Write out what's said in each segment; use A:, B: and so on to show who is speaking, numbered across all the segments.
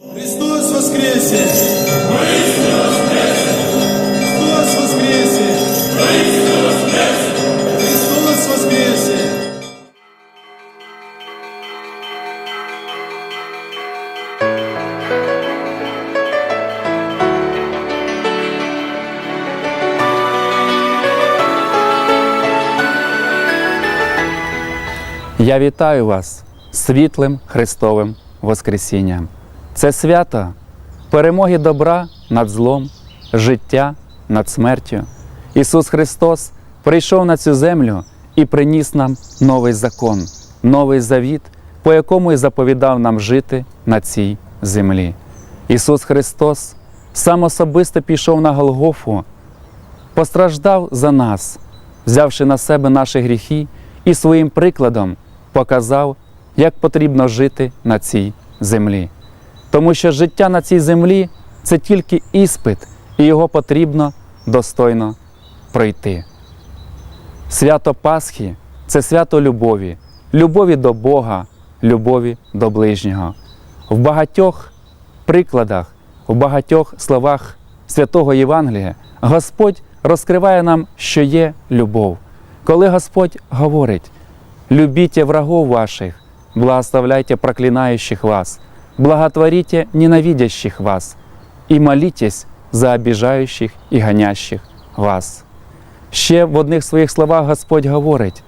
A: Христос воскресе! Христос воскресе! Христос воскресе!
B: Я вітаю вас світлим Христовим Воскресінням. Це свято перемоги добра над злом, життя над смертю. Ісус Христос прийшов на цю землю і приніс нам новий закон, новий завіт, по якому і заповідав нам жити на цій землі. Ісус Христос сам особисто пішов на Голгофу, постраждав за нас, взявши на себе наші гріхи і своїм прикладом показав, як потрібно жити на цій землі. Тому що життя на цій землі це тільки іспит, і його потрібно достойно пройти. Свято Пасхи це свято любові, любові до Бога, любові до ближнього. В багатьох прикладах, в багатьох словах святого Євангелія Господь розкриває нам, що є любов. Коли Господь говорить: любіть врагов ваших, благословляйте проклинающих вас, благотворите ненавидящих вас і молитесь за обіжаючих і гонящих вас. Ще в одних своїх словах Господь говорить: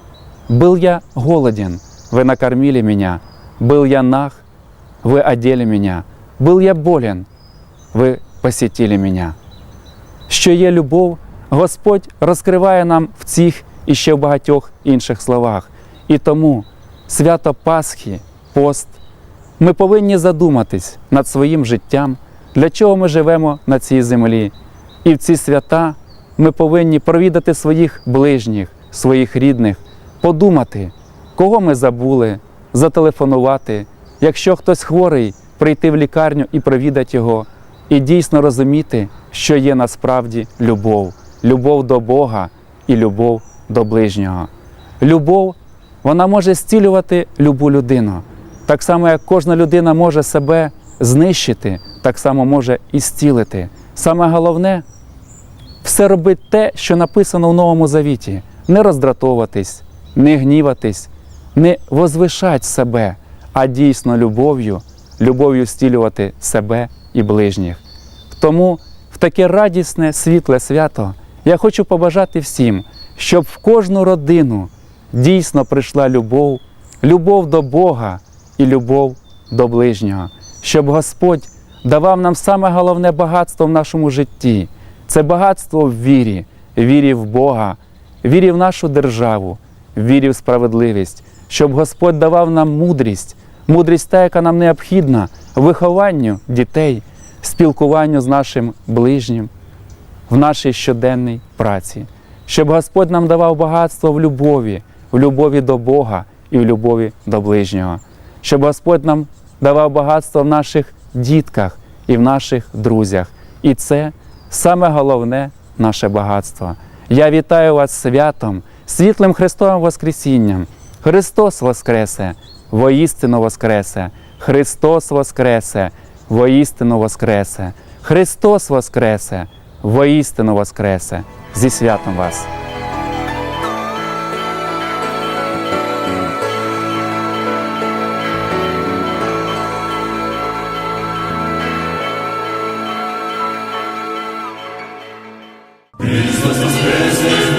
B: «Был я голоден, ви накормили меня, был я наг, ви одели меня, был я болен, ви посетили меня. Що є любов, Господь розкриває нам в цих і ще в багатьох інших словах. І тому свято Пасхи, пост, ми повинні задуматись над своїм життям, для чого ми живемо на цій землі. І в ці свята ми повинні провідати своїх ближніх, своїх рідних, подумати, кого ми забули, зателефонувати, якщо хтось хворий, прийти в лікарню і провідати його, і дійсно розуміти, що є насправді любов, любов до Бога і любов до ближнього. Любов вона може зцілювати любу людину. Так само, як кожна людина може себе знищити, так само може і зцілити. Саме головне все робити те, що написано в Новому Завіті: не роздратовуватись, не гніватись, не возвишати себе, а дійсно любов'ю, любов'ю зцілювати себе і ближніх. Тому в таке радісне, світле свято я хочу побажати всім, щоб в кожну родину дійсно прийшла любов, любов до Бога і любов до ближнього, щоб Господь давав нам саме головне багатство в нашому житті. Це багатство в вірі, вірі в Бога, вірі в нашу державу, вірі в справедливість, щоб Господь давав нам мудрість, мудрість та, яка нам необхідна вихованню дітей, спілкуванню з нашим ближнім в нашій щоденній праці, щоб Господь нам давав багатство в любові, в любові до Бога і в любові до ближнього, щоб Господь нам давав багатство в наших дітках і в наших друзях. І це саме головне наше багатство. Я вітаю вас святом, світлим Христовим Воскресінням. Христос Воскресе, воістину Воскресе, Христос Воскресе, воістину Воскресе, Христос Воскресе, воістину Воскресе. Зі святом вас!
A: Христос воскресе,